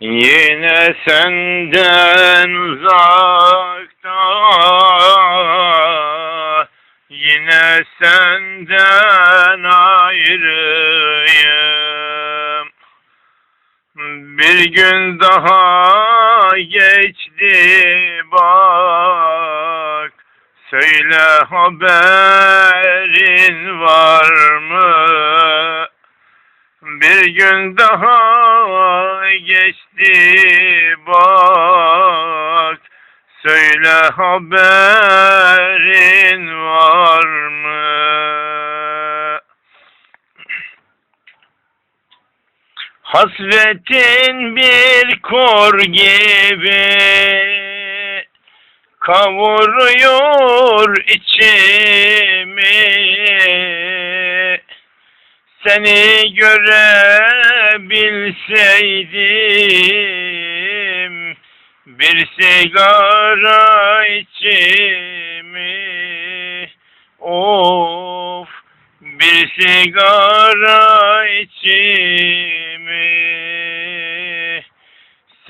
Yine senden uzakta Yine senden ayrıyım Bir gün daha geçti bak Söyle haberin var mı? Bir gün daha geçti bak Söyle haberin var mı? Hasretin bir kor gibi kavuruyor içimi seni görebilseydim bir sigara içimi of bir sigara içimi.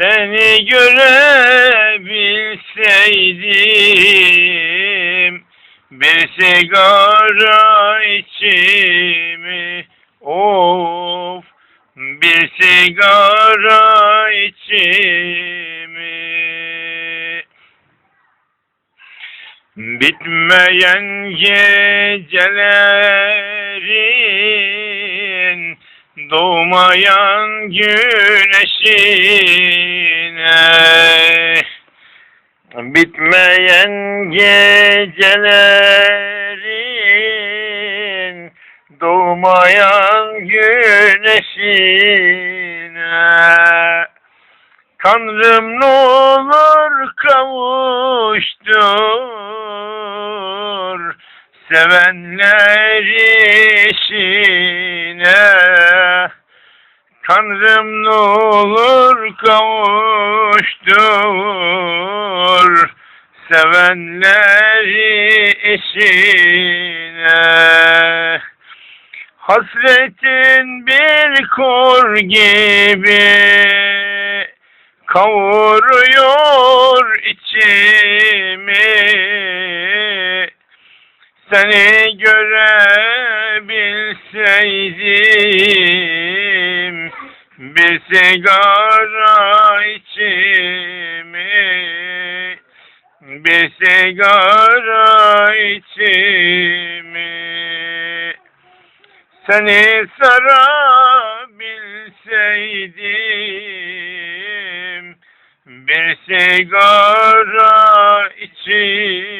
Seni görebilseydim bir sigara içimi of bir sigara içimi. Bitmeyen gecelerin doğmayan güneşine. Bitmeyen gecelerin doğmayan güneşine. Tanrım ne olur kavuştur sevenler işine. Tanrım ne olur kavuştur sevenleri işine Hasretin bir kor gibi kavuruyor içimi. Seni görebilseydim bir sigara içimi. Bir sigara içimi seni sarabilseydim bir sigara içimi